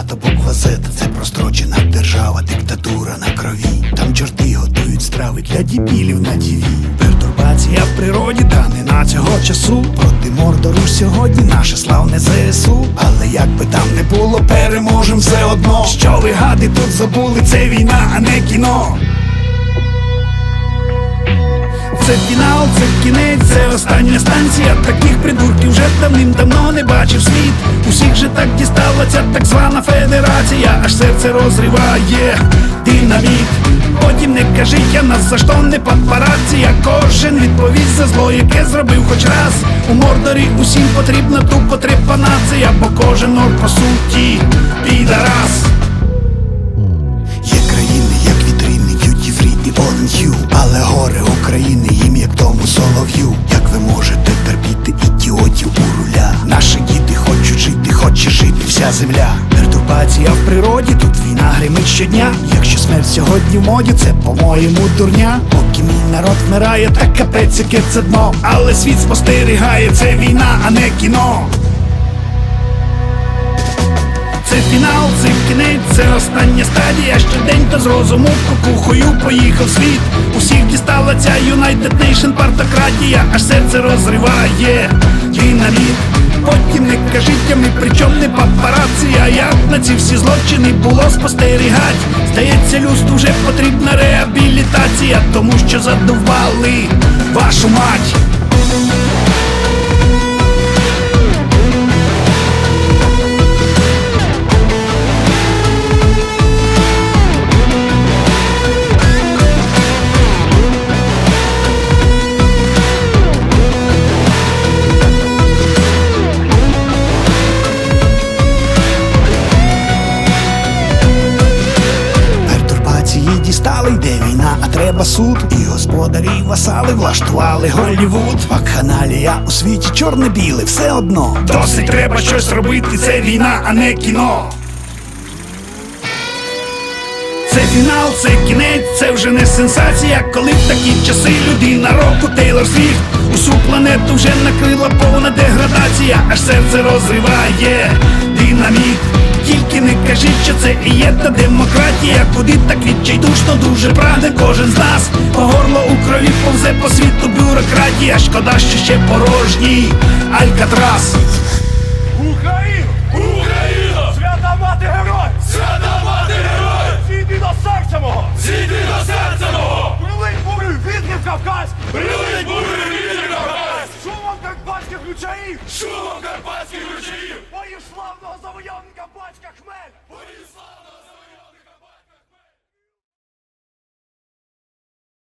хата, буква Z Це прострочена держава, диктатура на крові. Там чорти готують страви для дібілів на тіві. Пертурбація в природі, та не на цього часу. Проти мордору сьогодні наше славне ЗСУ. Але як би там не було, переможем все одно. Що ви гади тут забули? Це війна, а не кіно. Це фінал, це кінець, це остання станція. Таких придурків вже давним-давно не бачив світ. Усіх же так дістала ця так звана федерація, аж серце розриває динаміт. Потім не кажіть, я нас за що не папараці, кожен відповість за зло, яке зробив хоч раз. У мордорі усім потрібна тупо трепанація, бо кожен орк по суті підарас. Земля Пертурбація в природі, тут війна гримить щодня Якщо смерть сьогодні в моді, це по-моєму дурня Поки мій народ вмирає, так капець, яке це дно Але світ спостерігає, це війна, а не кіно це фінал, це кінець, це остання стадія. Щоденько з розуму кукухою поїхав світ. Усіх дістала ця United Nation партократія, аж серце розриває динаміт. Потім не кажіть, а ми причом не папарація. Як на ці всі злочини було спостерігать. Здається, люсту вже потрібна реабілітація, тому що задували вашу мать. Дістали, йде війна, а треба суд. І господарі, васали влаштували Голлівуд. Вакханалія у світі чорне-біле, все одно. Досить треба щось робити, це війна, а не кіно. Це фінал, це кінець, це вже не сенсація. Коли в такі часи людина року Тейлор Свіфт Усю планету вже накрила повна деградація, аж серце розриває динаміт. Тільки не кажіть, що це і є та демократія, куди так відчайдушно дуже прагне кожен з нас. По горло у крові повзе по світу бюрократія. Шкода, що ще порожній Алькатрас. Україна! Україна! Свята мати герой! Свята мати герой! Зійди до серця мого! Зійди до серця мого! Прилинь бурю вітрів Кавказ! Прилинь бурю вітер Кавказ! Шумом карпатських ключаїв! Шумом карпатських ручаїв! Боїв славного завойовника